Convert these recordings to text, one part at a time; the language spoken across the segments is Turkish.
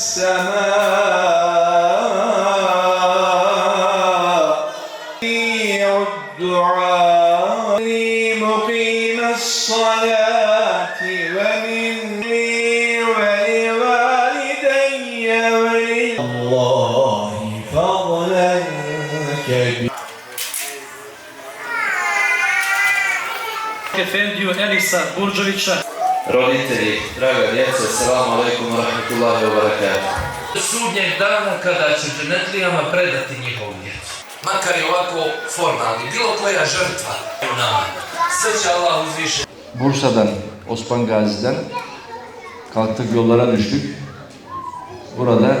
السماء سميع الدعاء مقيم الصلاة ومني ولوالدي ولله فضلا كبيرا Efendiju Elisa Burđovića. Roditelji, draga djeca, assalamu alaikum wa rahmatullahi wa barakatuh. sudnjeg dana kada će dženetlijama predati njihovu djecu. Makar je ovako formalni, bilo koja žrtva u nama. Sve će Allah uzviše. Bursa'dan, Osman Gazi'den kalktık yollara düştük. Burada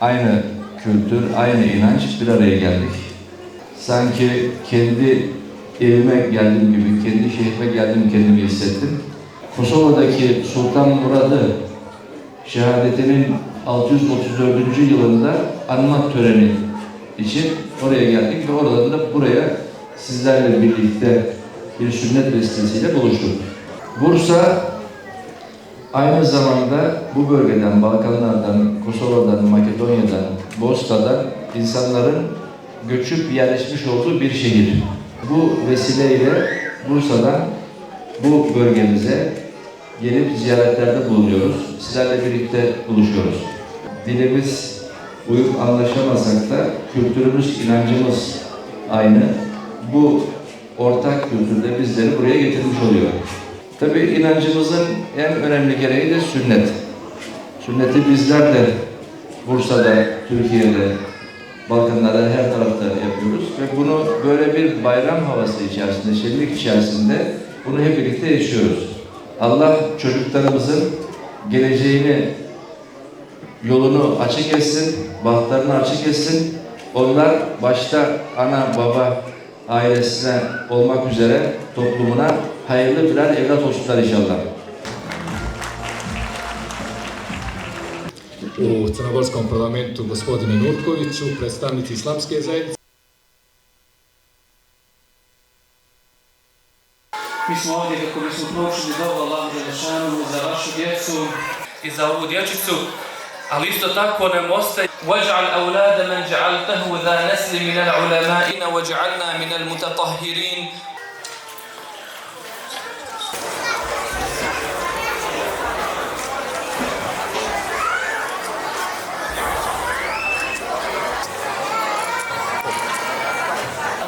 aynı kültür, aynı inanç bir araya geldik. Sanki kendi evime geldiğim gibi, kendi şehrime geldiğim kendimi hissettim. Kosova'daki Sultan Murad'ı şehadetinin 634. yılında anma töreni için oraya geldik ve oradan da buraya sizlerle birlikte bir sünnet vesilesiyle buluştuk. Bursa aynı zamanda bu bölgeden, Balkanlardan, Kosova'dan, Makedonya'dan, Bosna'dan insanların göçüp yerleşmiş olduğu bir şehir. Bu vesileyle Bursa'dan bu bölgemize gelip ziyaretlerde bulunuyoruz. Sizlerle birlikte buluşuyoruz. Dilimiz uyup anlaşamasak da kültürümüz, inancımız aynı. Bu ortak kültürde bizleri buraya getirmiş oluyor. Tabii inancımızın en önemli gereği de sünnet. Sünneti bizler de Bursa'da, Türkiye'de, Balkanlarda her tarafta yapıyoruz ve bunu böyle bir bayram havası içerisinde, şenlik içerisinde bunu hep birlikte yaşıyoruz. Allah çocuklarımızın geleceğini, yolunu açık etsin, bahtlarını açık etsin. Onlar başta ana, baba, ailesine olmak üzere toplumuna hayırlı birer evlat olsunlar inşallah. u Crnogorskom parlamentu gospodine Nurkoviću, predstavnici islamske zajednice. Mi smo ovdje kako bismo proučili dobu Allahu Đelešanu za vašu djecu i za ovu dječicu, ali isto tako nam ostaje واجعل أولاد من جعلته ذا نسل من العلماء واجعلنا من المتطهرين